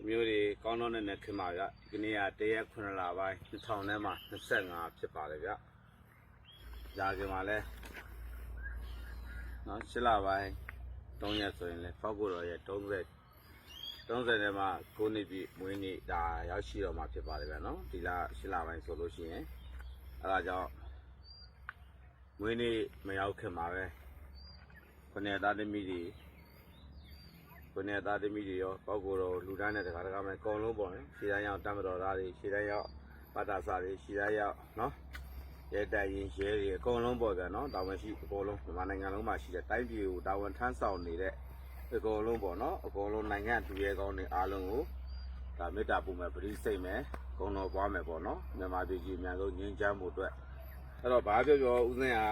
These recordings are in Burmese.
အမျိုးတွေကောင်းတော့တဲ့နဲ့ခင်ပါဗျဒီကနေ့ကတရက်9လပိုင်း2000နဲ့မှ25ဖြစ်ပါတယ်ဗျကြာကြမှာလဲနော်7လပိုင်း3ရက်ဆိုရင်လဲဖောက်ကိုတော်ရဲ့30 30နဲ့မှ9နှစ်ပြည့်မွေးနေ့ဒါရောက်ရှိတော့မှာဖြစ်ပါတယ်ဗျနော်ဒီလ7လပိုင်းဆိုလို့ရှိရင်အဲဒါကြောင့်မွေးနေ့မရောက်ခင်ပါပဲခொနဲ့သားသမီးတွေ ကိုနေသားသမီးတွေရောပောက်ကိုတော့လူတန်းတဲ့တကားတကားမဲ့အကုန်လုံးပေါ့နော်ရှေ့တန်းရောက်တမ်းမတော်သားတွေရှေ့တန်းရောက်ပတ်တာစာတွေရှေ့တန်းရောက်နော်ရဲတိုင်ရင်ရဲတွေအကုန်လုံးပေါ့ဗျာနော်တာဝန်ရှိအကုန်လုံးမြန်မာနိုင်ငံလုံးမှာရှိတဲ့တိုင်းပြည်ကိုတာဝန်ထမ်းဆောင်နေတဲ့အကုန်လုံးပေါ့နော်အကုန်လုံးနိုင်ငံသူရဲကောင်းတွေအားလုံးကိုဒါမေတ္တာပို့မယ်ပရိစိတ်မယ်ဂုဏ်တော်ပွားမယ်ပေါ့နော်မြန်မာပြည်ကြီးအများဆုံးငြိမ်းချမ်းမှုအတွက်အဲ့တော့ဘာပြောပြောဦးစင်းဟာ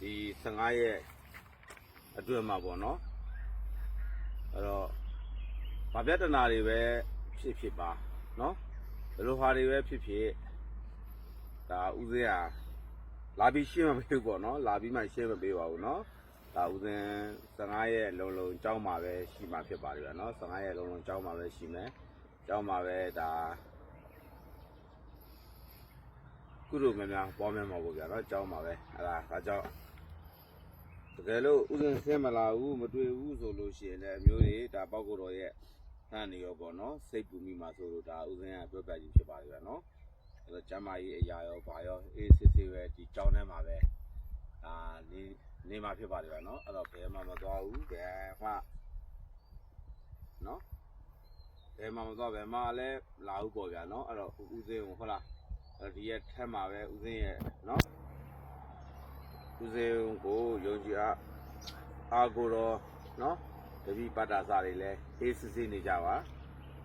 ဒီ15ရက်အတွင်းမှာပေါ့နော် အဲ့တော့ဗာပြတနာတွေပဲဖြစ်ဖြစ်ပါเนาะဘယ်လိုဟာတွေပဲဖြစ်ဖြစ်ဒါဥစဉ်ဟာလာပြီးရှင်းမပေးဘူးပေါ့နော်လာပြီးမှရှင်းမပေးပါဘူးเนาะဒါဥစဉ်15ရက်လုံးလုံးကြောင်းမှာပဲရှိမှာဖြစ်ပါတယ်ဗျာเนาะ15ရက်လုံးလုံးကြောင်းမှာပဲရှိမယ်ကြောင်းမှာပဲဒါကုလိုများများပေါ်မယ်မှာပေါ့ဗျာเนาะကြောင်းမှာပဲအဲ့ဒါဒါကြောင့် တကယ်လို့ဥစဉ်ဆင်းမလာဘူးမတွေ့ဘူးဆိုလို့ရှိရင်လည်းအမျိုးတွေဒါပောက်ကိုတော်ရဲ့ဟန်နေရောပေါ့နော်စိတ်ပူမိမှာဆိုလို့ဒါဥစဉ်ကပြောပြကြီးဖြစ်ပါတယ်ဗျာနော်အဲ့တော့ကျမ်းမာရေးအရာရောဘာရောအေးစစ်စစ်ပဲဒီကြောင်းထဲမှာပဲဒါနေနေမှာဖြစ်ပါတယ်ဗျာနော်အဲ့တော့ဘယ်မှမသွားဘူးဘယ်မှနော်ဘယ်မှမသွားဘယ်မှလည်းလာဘူးပေါ့ဗျာနော်အဲ့တော့ဥစဉ်ကိုဟုတ်လားအဲ့တော့ဒီရဲ့ထက်မှာပဲဥစဉ်ရဲ့နော် ဦးစေုံကိုယုံကြည်အားအာကိုတော့နော်တပိပတ္တာစာတွေလည်းအေးစစ်စစ်နေကြပါ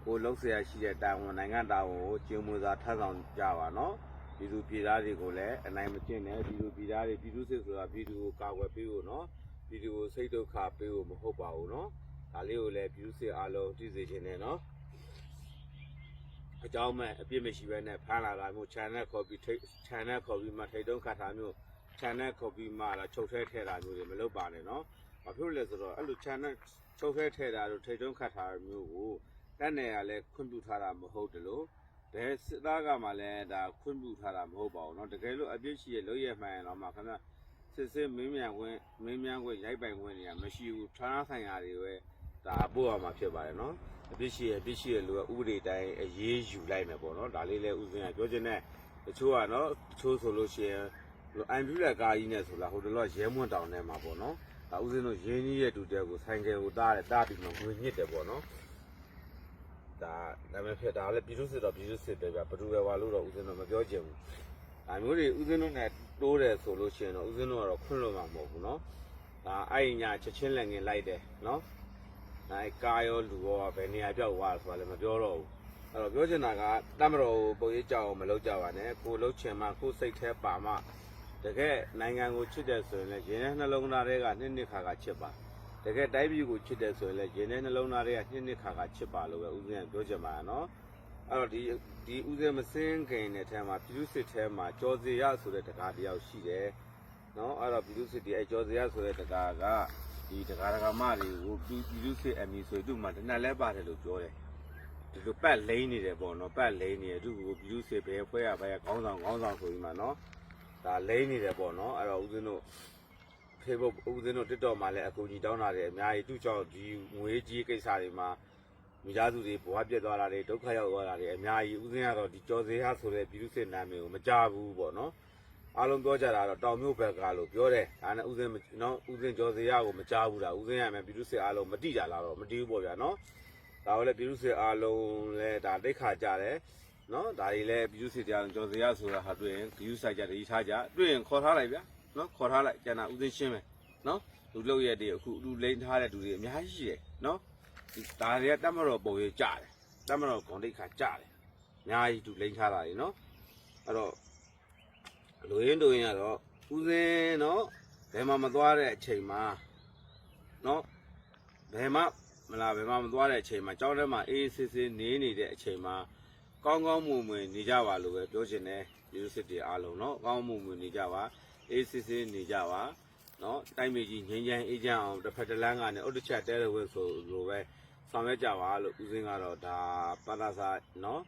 ကိုလှုပ်ရှားရှိတဲ့တာဝန်နိုင်ငံတာဝန်ကိုကျင်းမွေစာထမ်းဆောင်ကြပါနော်ပြည်သူပြည်သားတွေကိုလည်းအနိုင်မကျင့်နဲ့ပြည်သူပြည်သားတွေပြည်သူစစ်ဆိုတာပြည်သူကိုကာကွယ်ပေးဖို့နော်ပြည်သူကိုစိတ်ဒုက္ခပေးဖို့မဟုတ်ပါဘူးနော်ဒါလေးကိုလည်းပြည်သူစစ်အားလုံးသိစေချင်တယ်နော်အကြောင်းမဲ့အပြစ်မရှိဘဲနဲ့ဖမ်းလာတာမျိုး channel ခေါ်ပြီးထိတ် channel ခေါ်ပြီးမှထိတ်တုံးခတ်တာမျိုး channel copy မှာလာချုပ်ထဲထည့်တာမျိုးတွေမလုပ်ပါနဲ့เนาะ။ဘာဖြစ်လို့လဲဆိုတော့အဲ့လို channel ချုပ်ထဲထည့်တာတို့ထိတ်တုံးခတ်တာမျိုးကိုတက်နေရလဲခွင့်ပြုထားတာမဟုတ်တယ်လို့ဘယ်စစ်သားကမှလည်းဒါခွင့်ပြုထားတာမဟုတ်ပါဘူးเนาะတကယ်လို့အပြစ်ရှိရလို့ရမှန်ရင်တော့မှခင်ဗျစစ်စစ်မင်းမြန်ဝင်မင်းမြန်ဝင်ရိုက်ပိုင်ဝင်နေရမရှိဘူးဌာနဆိုင်ရာတွေပဲဒါပို့ရမှာဖြစ်ပါတယ်เนาะအပြစ်ရှိရအပြစ်ရှိရလို့ဥပဒေတိုင်းအရေးယူလိုက်မယ်ပေါ့เนาะဒါလေးလဲဥစဉ်ကပြောချင်တဲ့တချို့ကเนาะတချို့ဆိုလို့ရှိရင် အန်ပြူလက်ကားကြီးနဲ့ဆိုလာဟိုတလောရဲမွန်းတောင်ထဲမှာပေါ့နော်။ဒါဥစဉ်တို့ရင်းကြီးရဲ့တူတဲ့ကိုဆိုင်ကယ်ကိုတားတယ်တားပြီးမှငွေညစ်တယ်ပေါ့နော်။ဒါနာမည်ဖြစ်ဒါလည်းပြည်သူစစ်တော့ပြည်သူစစ်ပဲဗျဘယ်သူပဲဝါလို့တော့ဥစဉ်တို့မပြောချင်ဘူး။ဒါမျိုးတွေဥစဉ်တို့နဲ့တိုးတယ်ဆိုလို့ရှိရင်တော့ဥစဉ်တို့ကတော့ခွင့်လို့မှာမဟုတ်ဘူးနော်။ဒါအဲ့ညာချက်ချင်းလက်ငင်လိုက်တယ်နော်။ဒါကာရောလူရောဘယ်နေရာပြောက်သွားဆိုတာလည်းမပြောတော့ဘူး။အဲ့တော့ပြောချင်တာကတမတော်ကိုပုံရိပ်ကြောက်အောင်မလုပ်ကြပါနဲ့။ကိုလှုပ်ချင်မှကိုစိတ်แท้ပါမှ တကယ်နိုင်ငံကိုချစ်တယ်ဆိုရင်လည်းရင်ထဲနှလုံးသားတွေကနှစ်နှစ်ခါခါချစ်ပါတကယ်တိုင်းပြည်ကိုချစ်တယ်ဆိုရင်လည်းရင်ထဲနှလုံးသားတွေကနှစ်နှစ်ခါခါချစ်ပါလို့ပဲဦးဇင်းကပြောချင်ပါရနော်အဲ့တော့ဒီဒီဦးဇင်းမစင်းခင်တဲ့ထဲမှာပြည်သူစစ်ထဲမှာကြော်စီရဆိုတဲ့တကားတစ်ယောက်ရှိတယ်နော်အဲ့တော့ပြည်သူစစ်ဒီအဲကြော်စီရဆိုတဲ့တကားကဒီတကားတကားမတွေကိုပြည်ပြည်သူစစ်အမီဆိုသူ့မှာတနက်လဲပါတယ်လို့ပြောတယ်ဒီလိုပတ်လိမ့်နေတယ်ပေါ့နော်ပတ်လိမ့်နေတယ်သူ့ကိုပြည်သူစစ်ပဲဖွဲရပဲခေါင်းဆောင်ခေါင်းဆောင်ဆိုပြီးမှနော် ဒါလိမ့်နေတယ်ပေါ့နော်အဲ့တော့ဦးဇင်းတို့ Facebook ဦးဇင်းတို့ TikTok မှာလည်းအကူကြီးတောင်းတာတယ်အများကြီးသူ့ကြောင့်ဒီငွေကြီးကိစ္စတွေမှာမိသားစုတွေဘဝပြတ်သွားတာတွေဒုက္ခရောက်သွားတာတွေအများကြီးဦးဇင်းကတော့ဒီကြော်စေဟာဆိုတဲ့ပြည်သူစစ်နာမည်ကိုမကြားဘူးပေါ့နော်အားလုံးပြောကြတာတော့တောင်မြို့ဘက်ကလို့ပြောတယ်ဒါနဲ့ဦးဇင်းနော်ဦးဇင်းကြော်စေဟာကိုမကြားဘူးလားဦးဇင်းရမယ်ပြည်သူစစ်အားလုံးမတိကြလားတော့မတိဘူးပေါ့ဗျာနော်ဒါကလည်းပြည်သူစစ်အားလုံးလည်းဒါတိတ်ခါကြတယ် နော်ဒါတွေလည်းပြည်သူစစ်တရားကြော်စရာဆိုတာဟာတွေ့ရင်ပြည်သူဆိုင်ကြတည်ထားကြတွေ့ရင်ခေါ်ထားလိုက်ဗျာနော်ခေါ်ထားလိုက်ကျန်တာဥသိရှင်းပဲနော်လူလောက်ရက်တွေအခုလူလိမ့်ထားတဲ့လူတွေအများကြီးရှိတယ်နော်ဒီဒါတွေကတတ်မတော်ပုံရကြတယ်တတ်မတော်ဂုံတိတ်ခါကြတယ်အများကြီးလူလိမ့်ထားတာတွေနော်အဲ့တော့လူရင်းတို့ရင်ကတော့ဥစဉ်နော်ဘယ်မှမသွားတဲ့အချိန်မှာနော်ဘယ်မှမလားဘယ်မှမသွားတဲ့အချိန်မှာကြောင်းထဲမှာအေးအေးဆေးဆေးနေနေတဲ့အချိန်မှာ ကောင်းကောင်းမွန်မွန်နေကြပါလို့ပဲပြောချင်တယ်လူစစ်တွေအားလုံးနော်ကောင်းမွန်မွန်နေကြပါအေးစစ်စစ်နေကြပါနော်တိုင်းပြည်ကြီးငြိမ်းချမ်းအေးချမ်းအောင်တစ်ဖက်တစ်လမ်းကနေအုတ်တစ်ချက်တဲတယ်ဝဲဆိုလိုပဲဆောင်ရွက်ကြပါလို့ဦးစင်းကတော့ဒါပါတာစာနော်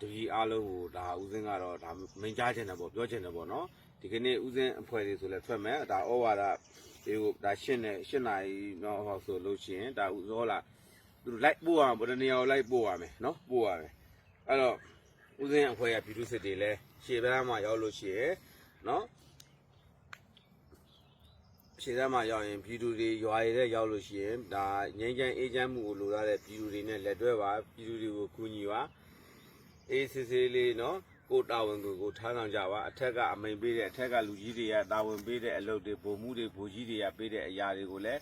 တတိအားလုံးကိုဒါဦးစင်းကတော့ဒါမင်ကြားချင်တယ်ပေါ့ပြောချင်တယ်ပေါ့နော်ဒီကနေ့ဦးစင်းအဖွဲ့တွေဆိုလဲထွက်မယ်ဒါဩဝါဒဒီကိုဒါရှင်းနေရှင်းနိုင်နော်ဟောဆိုလို့ရှိရင်ဒါဦးဇောလာသူတို့လိုက်ပို့အောင်ဗဒနေရောလိုက်ပို့ရမယ်နော်ပို့ရမယ် အဲ့တော့ဦးစင်းအဖွဲ့ရပြည်သူစစ်တွေလဲရှေ့ဘက်မှာရောက်လို့ရှိရင်နော်ရှေ့သားမှာရောက်ရင်ပြည်သူတွေရွာရည်တဲ့ရောက်လို့ရှိရင်ဒါငင်းချမ်းအေးချမ်းမှုကိုလိုလားတဲ့ပြည်သူတွေနဲ့လက်တွဲပါပြည်သူတွေကိုကူညီပါအေးစစ်စစ်လေးနော်ကိုတာဝန်ကိုကိုထားဆောင်ကြပါအထက်ကအမိန်ပေးတဲ့အထက်ကလူကြီးတွေကတာဝန်ပေးတဲ့အလုပ်တွေဗိုလ်မှုတွေဗိုလ်ကြီးတွေကပေးတဲ့အရာတွေကိုလည်း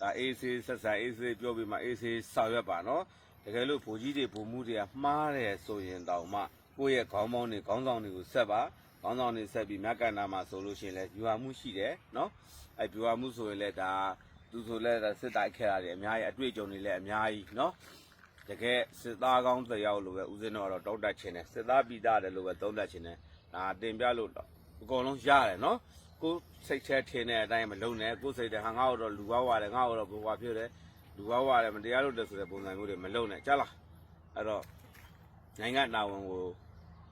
ဒါအေးစစ်ဆက်ဆံအေးစစ်ပြောပြီးမှအေးစစ်ဆောင်ရွက်ပါနော်တ ကယ်လို့ဗိုလ်ကြီးတွေဗိုလ်မှုတွေကမှားတယ်ဆိုရင်တောင်မှကိုယ့်ရဲ့ခေါင်းပေါင်းတွေခေါင်းဆောင်တွေကိုဆက်ပါခေါင်းဆောင်တွေဆက်ပြီးမြတ်ကန္နာမှာဆိုလို့ရှိရင်လည်းယူဝမှုရှိတယ်နော်အဲယူဝမှုဆိုရင်လည်းဒါသူဆိုလည်းစစ်တိုက်ခဲ့ရတယ်အများကြီးအတွေ့အကြုံတွေလည်းအများကြီးနော်တကယ်စစ်သားကောင်းတစ်ယောက်လိုပဲဦးဇင်းတော်ကတော့တောက်တက်ခြင်းနဲ့စစ်သားပိသားတယ်လို့ပဲသုံးတက်ခြင်းနဲ့ဒါတင်ပြလို့တော့အကုန်လုံးရတယ်နော်ကိုစိတ်แท้ထင်းတဲ့အတိုင်းမလုံးနဲ့ကိုစိတ်တဲ့ဟာငါ့ကိုတော့လူဝါဝါတယ်ငါ့ကိုတော့ဘဝဖြစ်တယ် လူဝါဝါတယ်မတရားလို့တက်ဆိုတဲ့ပုံစံမျိုးတွေမလုံနဲ့ကြားလားအဲ့တော့နိုင်ငံတာဝန်ကို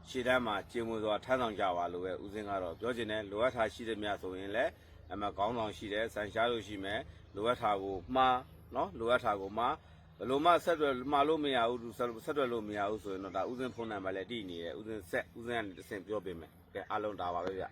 ရှေ့တန်းမှာကျင်းဝစွာထမ်းဆောင်ကြပါလို့ပဲဦးစင်းကတော့ပြောချင်တယ်လိုအပ်တာရှိတဲ့များဆိုရင်လည်းအမကောင်းဆောင်ရှိတယ်ဆန်ရှားလို့ရှိမယ်လိုအပ်တာကိုမှားနော်လိုအပ်တာကိုမှားဘယ်လိုမှဆက်တွယ်မှားလို့မရဘူးသူဆက်တွယ်လို့မရဘူးဆိုရင်တော့ဒါဥစဉ်ဖုန်းနံပါတ်လည်းတည်နေတယ်ဥစဉ်ဆက်ဥစဉ်ကနေတစ်ဆင့်ပြောပေးမယ်ကဲအားလုံးဒါပါပဲဗျ